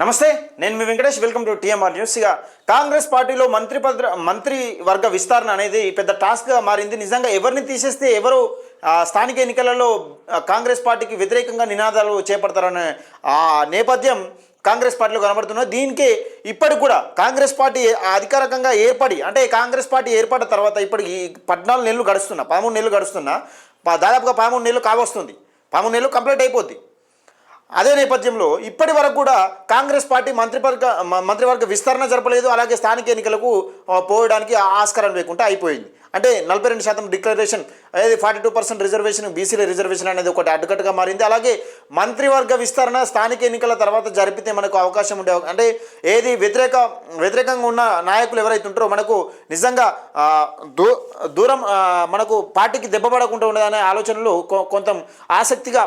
నమస్తే నేను మీ Venkatesh. Welcome to TMR news ఇక కాంగ్రెస్ పార్టీలో మంత్రి పద మంత్రి వర్గ విస్తరణ అనేది పెద్ద టాస్క్గా మారింది. నిజంగా ఎవరిని తీసేస్తే ఎవరు స్థానిక ఎన్నికలలో కాంగ్రెస్ పార్టీకి వ్యతిరేకంగా నినాదాలు చేపడతారనే ఆ నేపథ్యం కాంగ్రెస్ పార్టీలో కనబడుతున్నది. దీనికి ఇప్పటికి కూడా కాంగ్రెస్ పార్టీ అధికారికంగా ఏర్పడి అంటే కాంగ్రెస్ పార్టీ ఏర్పడిన తర్వాత ఇప్పటికి పద్నాలుగు నెలలు గడుస్తున్నా పదమూడు నెలలు గడుస్తున్నా దాదాపుగా పదమూడు నెలలు కావస్తుంది పదమూడు నెలలు కంప్లీట్ అయిపోద్ది. అదే నేపథ్యంలో ఇప్పటి వరకు కూడా కాంగ్రెస్ పార్టీ మంత్రివర్గ మంత్రివర్గ విస్తరణ జరపలేదు అలాగే స్థానిక ఎన్నికలకు పోవడానికి ఆస్కారం లేకుండా అయిపోయింది. అంటే నలభై రెండు శాతం డిక్లరేషన్ అదే ఫార్టీ టూ పర్సెంట్ రిజర్వేషన్ బీసీల రిజర్వేషన్ అనేది ఒకటి అడ్డుకట్టుగా మారింది. అలాగే మంత్రివర్గ విస్తరణ స్థానిక ఎన్నికల తర్వాత జరిపితే మనకు అవకాశం ఉండే అంటే ఏది వ్యతిరేక వ్యతిరేకంగా ఉన్న నాయకులు ఎవరైతే ఉంటారో మనకు నిజంగా దూ దూరం మనకు పార్టీకి దెబ్బపడకుండా ఉండదనే ఆలోచనలు కొ- కొంత ఆసక్తిగా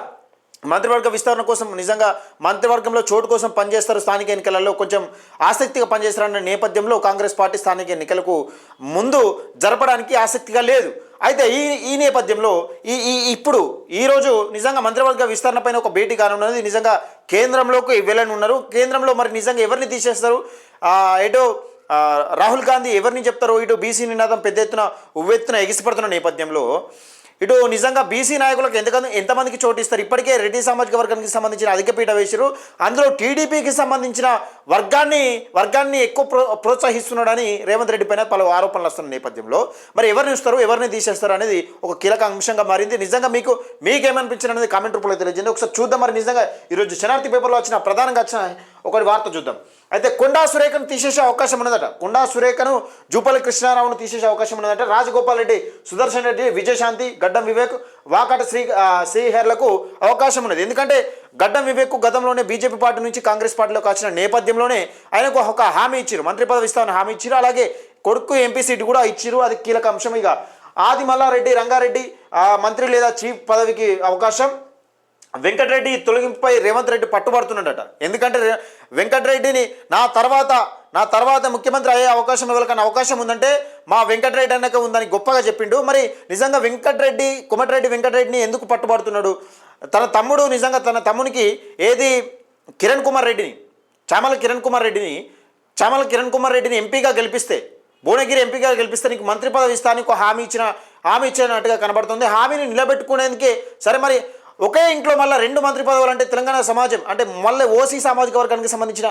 మంత్రివర్గ విస్తరణ కోసం నిజంగా మంత్రివర్గంలో చోటు కోసం పనిచేస్తారు స్థానిక ఎన్నికలలో కొంచెం ఆసక్తిగా పనిచేస్తారన్న నేపథ్యంలో కాంగ్రెస్ పార్టీ స్థానిక ఎన్నికలకు ముందు జరపడానికి ఆసక్తిగా లేదు. అయితే ఈ ఈ నేపథ్యంలో ఈ ఈ ఇప్పుడు ఈరోజు నిజంగా మంత్రివర్గ విస్తరణ పైన ఒక భేటీ కానున్నది. నిజంగా కేంద్రంలోకి వెళ్ళనున్నారు. కేంద్రంలో మరి నిజంగా ఎవరిని తీసేస్తారు? ఎటో రాహుల్ గాంధీ ఎవరిని చెప్తారో? ఇటు బీసీ నినాదం పెద్ద ఎత్తున ఉవ్వెత్తున ఎగిసిపడుతున్న నేపథ్యంలో ఇటు నిజంగా బీసీ నాయకులకు ఎందుకంటే ఎంతమందికి చోటు ఇస్తారు? ఇప్పటికే రెడ్డి సామాజిక వర్గానికి సంబంధించిన అధిక పీఠ వేశారు అందులో టీడీపీకి సంబంధించిన వర్గాన్ని వర్గాన్ని ఎక్కువ ప్రో ప్రోత్సహిస్తున్నాడని రేవంత్ రెడ్డి పైన పలు ఆరోపణలు వస్తున్న నేపథ్యంలో. మరి ఎవరిని ఇస్తారు? ఎవరిని తీసేస్తారు? అనేది ఒక కీలక అంశంగా మారింది. నిజంగా మీకు మీకేమనిపించింది అనేది కామెంట్ రూపంలో తెలియజేయండి. ఒకసారి చూద్దాం. మరి నిజంగా ఈరోజు శనార్థి పేపర్లో వచ్చిన ప్రధానంగా వచ్చిన ఒకటి వార్త చూద్దాం. అయితే కొండా సురేఖను తీసేసే అవకాశం ఉన్నదట. కొండా సురేఖను జూపల్లి కృష్ణారావును తీసేసే అవకాశం ఉన్నదంటే. రాజగోపాల్ రెడ్డి సుదర్శన్ రెడ్డి విజయశాంతి గడ్డం వివేక్ వాకాట శ్రీ ఆ, శ్రీహర్లకు అవకాశం ఉన్నది. ఎందుకంటే గడ్డం వివేక్ గతంలోనే బీజేపీ పార్టీ నుంచి కాంగ్రెస్ పార్టీలోకి వచ్చిన నేపథ్యంలోనే ఆయనకు ఒక హామీ ఇచ్చారు. మంత్రి పదవి ఇస్తామని హామీ ఇచ్చారు. అలాగే కొడుకు ఎంపీ సీటు కూడా ఇచ్చారు. అది కీలక అంశం. ఇక ఆది మల్లారెడ్డి రంగారెడ్డి మంత్రి లేదా చీఫ్ పదవికి అవకాశం. వెంకటరెడ్డి తొలగింపుపై రేవంత్ రెడ్డి పట్టుబడుతున్నాడట. ఎందుకంటే వెంకటరెడ్డిని నా తర్వాత నా తర్వాత ముఖ్యమంత్రి అయ్యే అవకాశం ఎవరికైనా అవకాశం ఉందంటే మా వెంకటరెడ్డి అన్నక ఉందని గొప్పగా చెప్పిండు. మరి నిజంగా వెంకటరెడ్డి కుమటిరెడ్డి వెంకటరెడ్డిని ఎందుకు పట్టుబడుతున్నాడు? తన తమ్ముడు నిజంగా తన తమ్మునికి ఏది? కిరణ్ కుమార్ రెడ్డిని చామల కిరణ్ కుమార్ రెడ్డిని చామల కిరణ్ కుమార్ రెడ్డిని ఎంపీగా గెలిపిస్తే భువనగిరి ఎంపీగా గెలిపిస్తే నీకు మంత్రి పదవి ఇస్తా ఒక హామీ ఇచ్చిన హామీ ఇచ్చినట్టుగా కనబడుతుంది. హామీని నిలబెట్టుకునేందుకే సరే మరి ఒకే ఇంట్లో మళ్ళీ రెండు మంత్రి పదవులు అంటే తెలంగాణ సమాజం అంటే మళ్ళీ ఓసీ సామాజిక వర్గానికి సంబంధించిన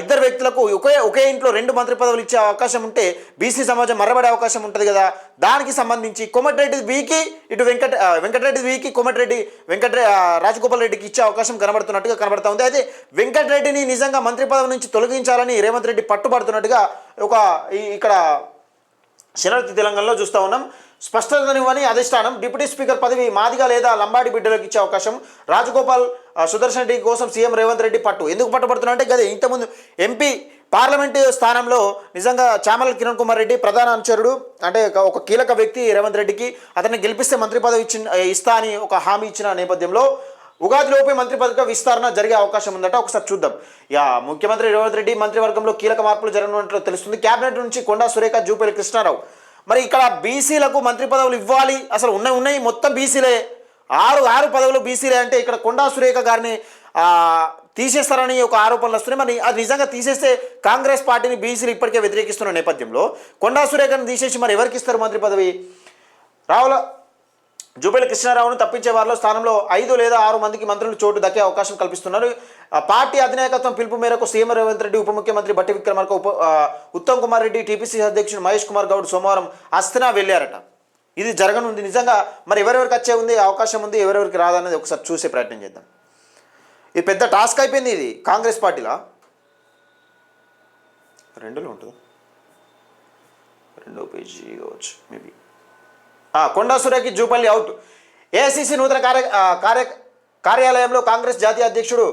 ఇద్దరు వ్యక్తులకు ఒకే ఒకే ఇంట్లో రెండు మంత్రి పదవులు ఇచ్చే అవకాశం ఉంటే బీసీ సమాజం మరబడే అవకాశం ఉంటుంది కదా. దానికి సంబంధించి కోమటిరెడ్డి వీకి ఇటు వెంకట వెంకటరెడ్డి వీకి కోమటిరెడ్డి వెంకట రాజగోపాల్ రెడ్డికి ఇచ్చే అవకాశం కనబడుతున్నట్టుగా కనబడుతూ ఉంది. అయితే వెంకటరెడ్డిని నిజంగా మంత్రి పదవి నుంచి తొలగించాలని రేవంత్ రెడ్డి పట్టుబడుతున్నట్టుగా ఒక ఇక్కడ శరణార్థి తెలంగాణలో చూస్తూ ఉన్నాం. స్పష్టతనివ్వని అధిష్టానం డిప్యూటీ స్పీకర్ పదవి మాదిగా లేదా లంబాడి బిడ్డలకు ఇచ్చే అవకాశం. రాజగోపాల్ సుదర్శన్ రెడ్డి కోసం సీఎం రేవంత్ రెడ్డి పట్టు. ఎందుకు పట్టుబడుతున్నారంటే గదే ఇంతకుముందు ఎంపీ పార్లమెంటు స్థానంలో నిజంగా చామల కిరణ్ కుమార్ రెడ్డి ప్రధాన అనుచరుడు అంటే ఒక- ఒక కీలక వ్యక్తి రేవంత్ రెడ్డికి. అతన్ని గెలిపిస్తే మంత్రి పదవి ఇచ్చిన ఇస్తా అని ఒక హామీ ఇచ్చిన నేపథ్యంలో ఉగాదిలోపే మంత్రి పదవి విస్తరణ జరిగే అవకాశం ఉందట. ఒకసారి చూద్దాం. యా ముఖ్యమంత్రి రేవంత్ రెడ్డి మంత్రివర్గంలో కీలక మార్పులు జరగనున్నట్లు తెలుస్తుంది. కేబినెట్ నుంచి కొండా సురేఖ జూపేరి కృష్ణారావు. మరి ఇక్కడ బీసీలకు మంత్రి పదవులు ఇవ్వాలి. అసలు ఉన్నాయి ఉన్నాయి. మొత్తం బీసీలే. ఆరు ఆరు పదవులు బీసీలే అంటే ఇక్కడ కొండా సురేఖ గారిని తీసేస్తారని ఒక ఆరోపణలు వస్తున్నాయి. మరి అది నిజంగా తీసేస్తే కాంగ్రెస్ పార్టీని బీసీలు ఇప్పటికే వ్యతిరేకిస్తున్న నేపథ్యంలో కొండా సురేఖను తీసేసి మరి ఎవరికి ఇస్తారు మంత్రి పదవి? రావుల జూపల్లి కృష్ణారావును తప్పించే వారిలో స్థానంలో ఐదు లేదా ఆరు మందికి మంత్రులు చోటు దక్కే అవకాశం కల్పిస్తున్నారు. పార్టీ అధినాయకత్వం పిలుపు మేరకు సీఎం రేవంత్ రెడ్డి ఉప ముఖ్యమంత్రి బట్టి విక్రమార్క ఉప ఉత్తమ్ కుమార్ రెడ్డి టీపీసీ అధ్యక్షుడు మహేష్ కుమార్ గౌడ్ సోమవారం అస్తినా వెళ్ళారట. ఇది జరగనుంది. నిజంగా మరి ఎవరెవరికి వచ్చే ఉంది అవకాశం ఉంది ఎవరెవరికి రాదనేది ఒకసారి చూసే ప్రయత్నం చేద్దాం. ఇది పెద్ద టాస్క్ అయిపోయింది ఇది కాంగ్రెస్ పార్టీలో? రెండులో ఉంటుంది? రెండో పేజీ కావచ్చు maybe. Konda Surekha Jupally out. AICC నూతన కార్య కార్య కార్యాలయంలో కాంగ్రెస్ జాతీయ అధ్యక్షుడు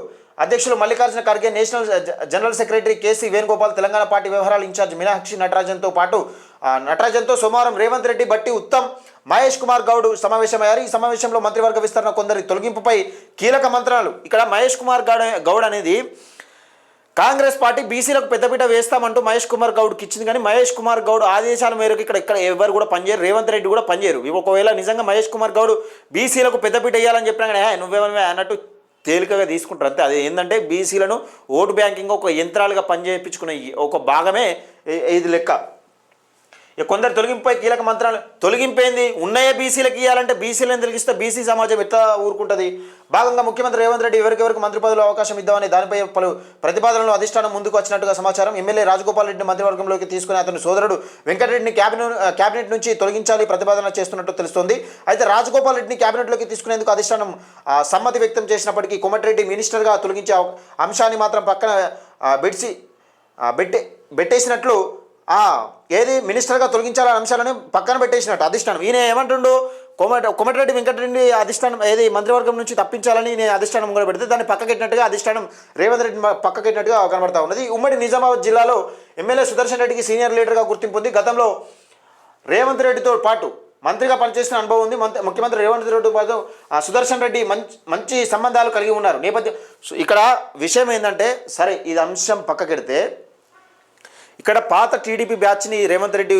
అధ్యక్షులు Mallikarjuna Kharge national general secretary KC Venugopal Telangana party వ్యవహారాల ఇన్ఛార్జ్ మీనాక్షి నటరాజన్తో పాటు నటరాజన్తో సోమవారం రేవంత్ రెడ్డి బట్టి ఉత్తమ్ మహేష్ కుమార్ గౌడ్ సమావేశమయ్యారు. ఈ సమావేశంలో మంత్రివర్గ విస్తరణ కొందరి తొలగింపుపై కీలక మంత్రాలు. ఇక్కడ మహేష్ కుమార్ గౌడ్ గౌడ్ అనేది కాంగ్రెస్ పార్టీ బీసీలకు పెద్దపీట వేస్తామంటూ మహేష్ కుమార్ గౌడ్కి ఇచ్చింది కానీ మహేష్ కుమార్ గౌడ్ ఆదేశాల మేరకు ఇక్కడ ఇక్కడ ఎవరు కూడా పనిచేయరు. రేవంత్ రెడ్డి కూడా పనిచేయరు. ఒకవేళ నిజంగా మహేష్ కుమార్ గౌడ్ బీసీలకు పెద్దపీట వేయాలని చెప్పినా కానీ "ఏ, అన్నట్టు తేలికగా తీసుకుంటారు. అంతే. అది ఏంటంటే బీసీలను ఓటు బ్యాంకింగ్ ఒక యంత్రాలుగా పనిచేయించుకునే ఈ ఒక భాగమే ఇది లెక్క. ఇక కొందరు తొలగింపై కీలక మంత్రాలు తొలగింపేంది? ఉన్నాయే బీసీలకు ఇవ్వాలంటే బీసీలను తొలగిస్తే బీసీ సమాజం ఎట్లా ఊరుకుంటుంది? భాగంగా ముఖ్యమంత్రి రేవంత్ రెడ్డి ఎవరికెవరికి మంత్రి పదవులు అవకాశం ఇద్దామని దానిపై పలు ప్రతిపాదనలు అధిష్టానం ముందుకు వచ్చినట్టుగా సమాచారం ఎమ్మెల్యే రాజగోపాల్ రెడ్డిని మంత్రివర్గంలోకి తీసుకుని అతని సోదరుడు వెంకటరెడ్డిని క్యాబినెట్ క్యాబినెట్ నుంచి తొలగించాలి ప్రతిపాదన చేస్తున్నట్టు తెలుస్తోంది. అయితే రాజగోపాల్ రెడ్డిని క్యాబినెట్లోకి తీసుకునేందుకు అధిష్టానం సమ్మతి వ్యక్తం చేసినప్పటికీ కోమటిరెడ్డి మినిస్టర్గా తొలగించే అంశాన్ని మాత్రం పక్కన బెడ్సి బెట్టే బెట్టేసినట్లు ఏది మినిస్టర్గా తొలగించాలనే అంశాలను పక్కన పెట్టేసినట్టు అధిష్టానం. ఈయన ఏమంటుండు? కోమట కోమటిరెడ్డి వెంకటరెడ్డి అధిష్టానం ఏది మంత్రివర్గం నుంచి తప్పించాలని నేను అధిష్టానం కూడా పెడితే దాన్ని పక్కకెట్టినట్టుగా అధిష్టానం రేవంత్ రెడ్డి పక్కకెట్టినట్టుగా కనబడతా ఉన్నది. ఉమ్మడి నిజామాబాద్ జిల్లాలో ఎమ్మెల్యే సుదర్శన్ రెడ్డికి సీనియర్ లీడర్గా గుర్తింపు ఉంది. గతంలో రేవంత్ రెడ్డితో పాటు మంత్రిగా పనిచేసిన అనుభవం ఉంది. మంత్రి ముఖ్యమంత్రి రేవంత్ రెడ్డి పాటు ఆ సుదర్శన్ రెడ్డి మంచి మంచి సంబంధాలు కలిగి ఉన్నారు. నేపథ్యం ఇక్కడ విషయం ఏంటంటే సరే ఇది అంశం పక్కకెడితే ఇక్కడ పాత టీడీపీ బ్యాచ్ని రేవంత్ రెడ్డి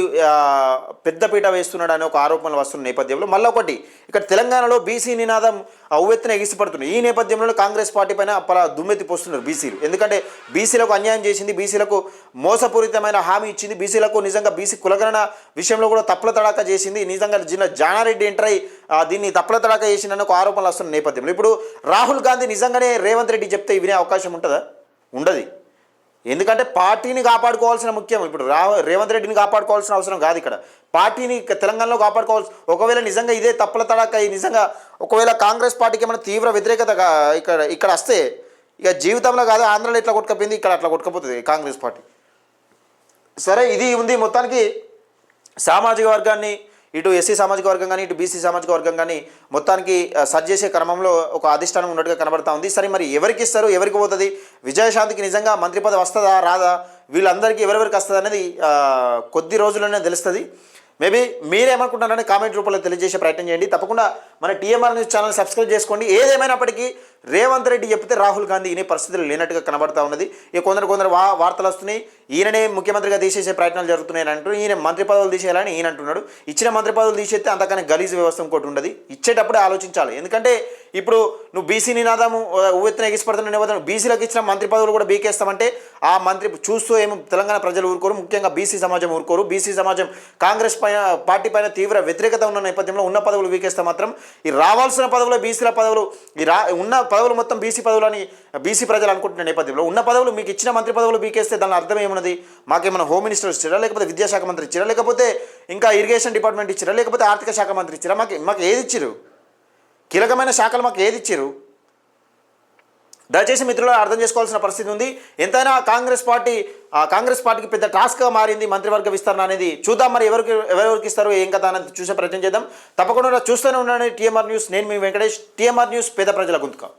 పెద్దపీట వేస్తున్నాడు అనే ఒక ఆరోపణలు వస్తున్న నేపథ్యంలో మళ్ళీ ఒకటి ఇక్కడ తెలంగాణలో బీసీ నినాదం ఉవ్వెత్తున ఎగిసిపడుతుంది ఈ నేపథ్యంలో కాంగ్రెస్ పార్టీ పైన అప్పలా దుమ్మెత్తి పోస్తున్నారు బీసీలు. ఎందుకంటే బీసీలకు అన్యాయం చేసింది బీసీలకు మోసపూరితమైన హామీ ఇచ్చింది బీసీలకు నిజంగా బీసీ కులగణన విషయంలో కూడా తప్పుల తడాక చేసింది. నిజంగా జిల్లా జానారెడ్డి ఎంటర్ అయి దీన్ని తప్పుల తడాక చేసిందని ఒక ఆరోపణలు వస్తున్న నేపథ్యంలో. ఇప్పుడు రాహుల్ గాంధీ నిజంగానే రేవంత్ రెడ్డి చెప్తే వినే అవకాశం ఉంటుందా? ఉండదు. ఎందుకంటే పార్టీని కాపాడుకోవాల్సిన ముఖ్యం. ఇప్పుడు రా రేవంత్ రెడ్డిని కాపాడుకోవాల్సిన అవసరం కాదు ఇక్కడ. పార్టీని తెలంగాణలో కాపాడుకోవాల్సి ఒకవేళ నిజంగా ఇదే తప్పుల తడాక నిజంగా ఒకవేళ కాంగ్రెస్ పార్టీకి ఏమైనా తీవ్ర వ్యతిరేకత ఇక్కడ ఇక్కడ వస్తే ఇక జీవితంలో కాదు ఆంధ్రలో ఇట్లా కొట్టుకపోయింది ఇక్కడ అట్లా కొట్టుకపోతుంది కాంగ్రెస్ పార్టీ. సరే ఇది ఉంది మొత్తానికి. సామాజిక వర్గాన్ని ఇటు ఎస్సీ సామాజిక వర్గం కానీ ఇటు బీసీ సామాజిక వర్గం కానీ మొత్తానికి సర్జ్ చేసే క్రమంలో ఒక అధిష్టానం ఉన్నట్టుగా కనబడతా ఉంది. సరే మరి ఎవరికి ఇస్తారు? ఎవరికి పోతుంది? విజయశాంతికి నిజంగా మంత్రి పదవి వస్తుందా రాదా? వీళ్ళందరికీ ఎవరెవరికి వస్తుంది అనేది కొద్ది రోజుల్లోనే తెలుస్తుంది. మేబీ మీరేమనుకుంటున్నారని కామెంట్ రూపంలో తెలియజేసే ప్రయత్నం చేయండి. తప్పకుండా మన టీఎంఆర్ న్యూస్ ఛానల్ సబ్స్క్రైబ్ చేసుకోండి. ఏదేమైనప్పటికీ రేవంత్ రెడ్డి చెప్తే రాహుల్ గాంధీ ఈ పరిస్థితులు లేనట్టుగా కనబడతా ఉన్నది. ఇక కొందరు కొందరు వా వార్తలు వస్తున్నాయి. ఈయననే ముఖ్యమంత్రిగా తీసేసే ప్రయత్నాలు జరుగుతున్నాయి అంటూ ఈయన మంత్రి పదవులు తీసేయాలని ఈయన అంటున్నాడు. ఇచ్చిన మంత్రి పదవులు తీసేస్తే అంతకన్నా గలీజ్ వ్యవస్థ ఇంకోటి ఉండదు. ఇచ్చేటప్పుడే ఆలోచించాలి. ఎందుకంటే ఇప్పుడు నువ్వు బీసీ నినాదము ఆ, ఎగిసిపడుతున్న నేపథ్యంలో బీసీలకు ఇచ్చిన మంత్రి పదవులు కూడా బీకేస్తామంటే ఆ మంత్రి చూస్తూ ఏమో తెలంగాణ ప్రజలు ఊరుకోరు ముఖ్యంగా బీసీ సమాజం ఊరుకోరు. బీసీ సమాజం కాంగ్రెస్ పైన పార్టీ పైన తీవ్ర వ్యతిరేకత ఉన్న నేపథ్యంలో ఉన్న పదవులు బీకేస్తే మాత్రం ఈ రావాల్సిన పదవులు బీసీల పదవులు ఈ రా ఉన్న పదవులు మొత్తం బీసీ పదవులు అని బీసీ ప్రజలు అనుకుంటున్న నేపథ్యంలో ఉన్న పదవులు మీకు ఇచ్చిన మంత్రి పదవులు బీకేస్తే దాని అర్థం ఏమున్నది? మాకేమైనా హోమ్ మినిస్టర్ ఇచ్చారా లేకపోతే విద్యాశాఖ మంత్రి ఇచ్చారా లేకపోతే ఇంకా ఇరిగేషన్ డిపార్ట్మెంట్ ఇచ్చారా లేకపోతే ఆర్థిక శాఖ మంత్రి ఇచ్చారా? మాకు మాకు ఏది ఇచ్చారు కీలకమైన శాఖలు మాకు ఏది ఇచ్చారు దయచేసి మిత్రులు అర్థం చేసుకోవాల్సిన పరిస్థితి ఉంది. ఎంతైనా కాంగ్రెస్ పార్టీ కాంగ్రెస్ పార్టీకి పెద్ద టాస్క్గా మారింది మంత్రివర్గ విస్తరణ అనేది. చూద్దాం మరి ఎవరికి ఎవరెవరికి ఇస్తారు ఏం కదా అనేది చూసే ప్రయత్నం చేద్దాం. తప్పకుండా చూస్తూనే ఉండండి టీఎంఆర్ న్యూస్. నేను మీ వెంకటేష్. టీఎంఆర్ న్యూస్ పేద ప్రజల గుంతుకం.